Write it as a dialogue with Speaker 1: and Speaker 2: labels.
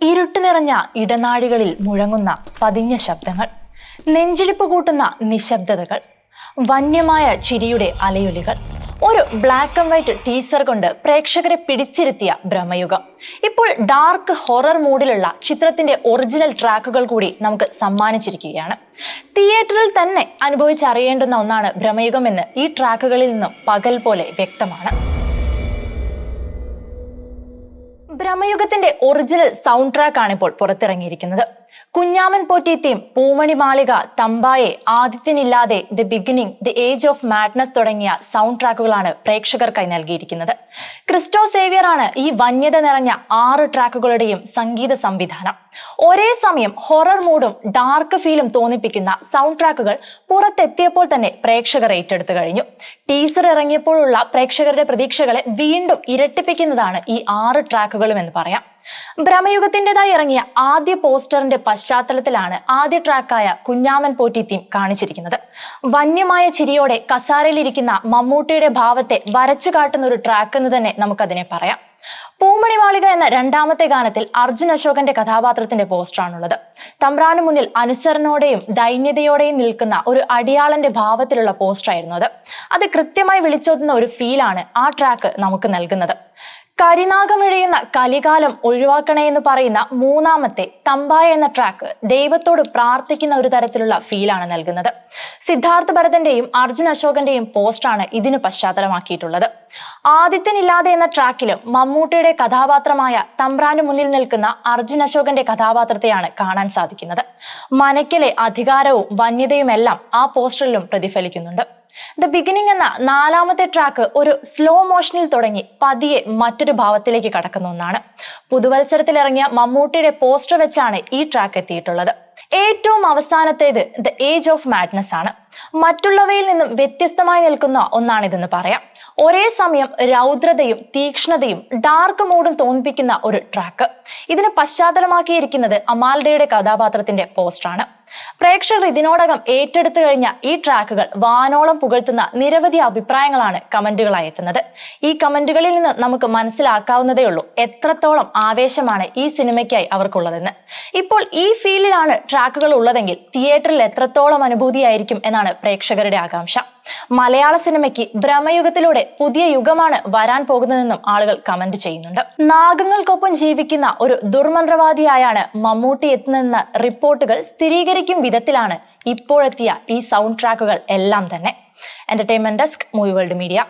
Speaker 1: ഇരുട്ട് നിറഞ്ഞ ഇടനാഴികളിൽ മുഴങ്ങുന്ന പതിഞ്ഞ ശബ്ദങ്ങൾ നെഞ്ചിടിപ്പ് കൂട്ടുന്ന നിശബ്ദതകൾ വന്യമായ ചിരിയുടെ അലയൊലികൾ ഒരു ബ്ലാക്ക് ആൻഡ് വൈറ്റ് ടീസർ കൊണ്ട് പ്രേക്ഷകരെ പിടിച്ചിരുത്തിയ ഭ്രമയുഗം. ഇപ്പോൾ ഡാർക്ക് ഹൊറർ മൂഡിലുള്ള ചിത്രത്തിന്റെ ഒറിജിനൽ ട്രാക്കുകൾ കൂടി നമുക്ക് സമ്മാനിച്ചിരിക്കുകയാണ്. തിയേറ്ററിൽ തന്നെ അനുഭവിച്ചറിയേണ്ടുന്ന ഒന്നാണ് ഭ്രമയുഗം എന്ന് ഈ ട്രാക്കുകളിൽ നിന്നും പകൽ പോലെ വ്യക്തമാണ്. ഭ്രമയുഗത്തിന്റെ ഒറിജിനൽ സൗണ്ട് ട്രാക്ക് ആണ് ഇപ്പോൾ പുറത്തിറങ്ങിയിരിക്കുന്നത്. കുഞ്ഞാമൻ പോറ്റി തീം പൂമണി മാളിക തമ്പായെ ആദിത്യനില്ലാതെ the beginning the age of madness തുടങ്ങിയ സൗണ്ട് ട്രാക്കുകളാണ് പ്രേക്ഷകർക്കായി നൽകിയിരിക്കുന്നത്. ക്രിസ്റ്റോ സേവിയർ ആണ് ഈ വന്യത നിറഞ്ഞ ആറ് ട്രാക്കുകളുടെയും സംഗീത സംവിധാനം. ഒരേ സമയം ഹൊറർ മൂഡും ഡാർക്ക് ഫീലും തോന്നിപ്പിക്കുന്ന സൗണ്ട് ട്രാക്കുകൾ പുറത്തെത്തിയപ്പോൾ തന്നെ പ്രേക്ഷകർ ഏറ്റെടുത്തു കഴിഞ്ഞു. ടീസർ ഇറങ്ങിയപ്പോഴുള്ള പ്രേക്ഷകരുടെ പ്രതീക്ഷകളെ വീണ്ടും ഇരട്ടിപ്പിക്കുന്നതാണ് ഈ ആറ് ട്രാക്കുകളും എന്ന് പറയാം. ഭ്രമയുഗത്തിന്റെതായി ഇറങ്ങിയ ആദ്യ പോസ്റ്ററിന്റെ പശ്ചാത്തലത്തിലാണ് ആദ്യ ട്രാക്കായ കുഞ്ഞാമൻ പോറ്റി തീം കാണിച്ചിരിക്കുന്നത്. വന്യമായ ചിരിയോടെ കസാരയിലിരിക്കുന്ന മമ്മൂട്ടിയുടെ ഭാവത്തെ വരച്ചു കാട്ടുന്ന ഒരു ട്രാക്ക് എന്ന് തന്നെ നമുക്കതിനെ പറയാം. പൂമണി മാളിക എന്ന രണ്ടാമത്തെ ഗാനത്തിൽ അർജുൻ അശോകന്റെ കഥാപാത്രത്തിന്റെ പോസ്റ്ററാണുള്ളത്. തമ്പ്രാന് മുന്നിൽ അനുസരണോടെയും ദൈന്യതയോടെയും നിൽക്കുന്ന ഒരു അടിയാളന്റെ ഭാവത്തിലുള്ള പോസ്റ്ററായിരുന്നു അത് അത് കൃത്യമായി വിളിച്ചോതുന്ന ഒരു ഫീലാണ് ആ ട്രാക്ക് നമുക്ക് നൽകുന്നത്. കരിനാഗമിഴയുന്ന കലികാലം ഒഴിവാക്കണേ എന്ന് പറയുന്ന മൂന്നാമത്തെ തമ്പായ എന്ന ട്രാക്ക് ദൈവത്തോട് പ്രാർത്ഥിക്കുന്ന ഒരു തരത്തിലുള്ള ഫീലാണ് നൽകുന്നത്. സിദ്ധാർത്ഥ ഭരതന്റെയും അർജുൻ അശോകന്റെയും പോസ്റ്റാണ് ഇതിന് പശ്ചാത്തലമാക്കിയിട്ടുള്ളത്. ആദിത്യനില്ലാതെ എന്ന ട്രാക്കിലും മമ്മൂട്ടിയുടെ കഥാപാത്രമായ തമ്പ്രാന് മുന്നിൽ നിൽക്കുന്ന അർജുൻ അശോകന്റെ കഥാപാത്രത്തെയാണ് കാണാൻ സാധിക്കുന്നത്. മനക്കിലെ അധികാരവും വന്യതയുമെല്ലാം ആ പോസ്റ്ററിലും പ്രതിഫലിക്കുന്നുണ്ട്. ദ ബിഗിനിങ് എന്ന നാലാമത്തെ ട്രാക്ക് ഒരു സ്ലോ മോഷനിൽ തുടങ്ങി പതിയെ മറ്റൊരു ഭാവത്തിലേക്ക് കടക്കുന്ന ഒന്നാണ്. പുതുവത്സരത്തിൽ ഇറങ്ങിയ മമ്മൂട്ടിയുടെ പോസ്റ്റർ വെച്ചാണ് ഈ ട്രാക്ക് എത്തിയിട്ടുള്ളത്. ഏറ്റവും അവസാനത്തേത് ദ ഏജ് ഓഫ് മാഡ്നസ് ആണ്. മറ്റുള്ളവയിൽ നിന്നും വ്യത്യസ്തമായി നിൽക്കുന്ന ഒന്നാണിതെന്ന് പറയാം. ഒരേ സമയം രൗദ്രതയും തീക്ഷ്ണതയും ഡാർക്ക് മൂഡും തോന്നിപ്പിക്കുന്ന ഒരു ട്രാക്ക് ഇതിന് പശ്ചാത്തലമാക്കിയിരിക്കുന്നത് അമാൽഡയുടെ കഥാപാത്രത്തിന്റെ പോസ്റ്ററാണ് പ്രേക്ഷകർ ഇതിനോടകം ഏറ്റെടുത്തു കഴിഞ്ഞ ഈ ട്രാക്കുകൾ വാനോളം പുകഴ്ത്തുന്ന നിരവധി അഭിപ്രായങ്ങളാണ് കമന്റുകളായി എത്തുന്നത്. ഈ കമന്റുകളിൽ നിന്ന് നമുക്ക് മനസ്സിലാക്കാവുന്നതേ ഉള്ളൂ എത്രത്തോളം ആവേശമാണ് ഈ സിനിമയ്ക്കായി അവർക്കുള്ളതെന്ന്. ഇപ്പോൾ ഈ ഫീൽഡിലാണ് ട്രാക്കുകൾ ഉള്ളതെങ്കിൽ തിയേറ്ററിൽ എത്രത്തോളം അനുഭൂതിയായിരിക്കും എന്നാണ് പ്രേക്ഷകരുടെ ആകാംക്ഷ. മലയാള സിനിമയ്ക്ക് ഭ്രമയുഗത്തിലൂടെ പുതിയ യുഗമാണ് വരാൻ പോകുന്നതെന്നും ആളുകൾ കമന്റ് ചെയ്യുന്നുണ്ട്. നാഗങ്ങൾക്കൊപ്പം ജീവിക്കുന്ന ഒരു ദുർമന്ത്രവാദിയായാണ് മമ്മൂട്ടി എത്തുന്നതെന്ന റിപ്പോർട്ടുകൾ സ്ഥിരീകരിക്കും വിധത്തിലാണ് ഇപ്പോഴെത്തിയ ഈ സൗണ്ട് ട്രാക്കുകൾ എല്ലാം തന്നെ. Entertainment desk movie world media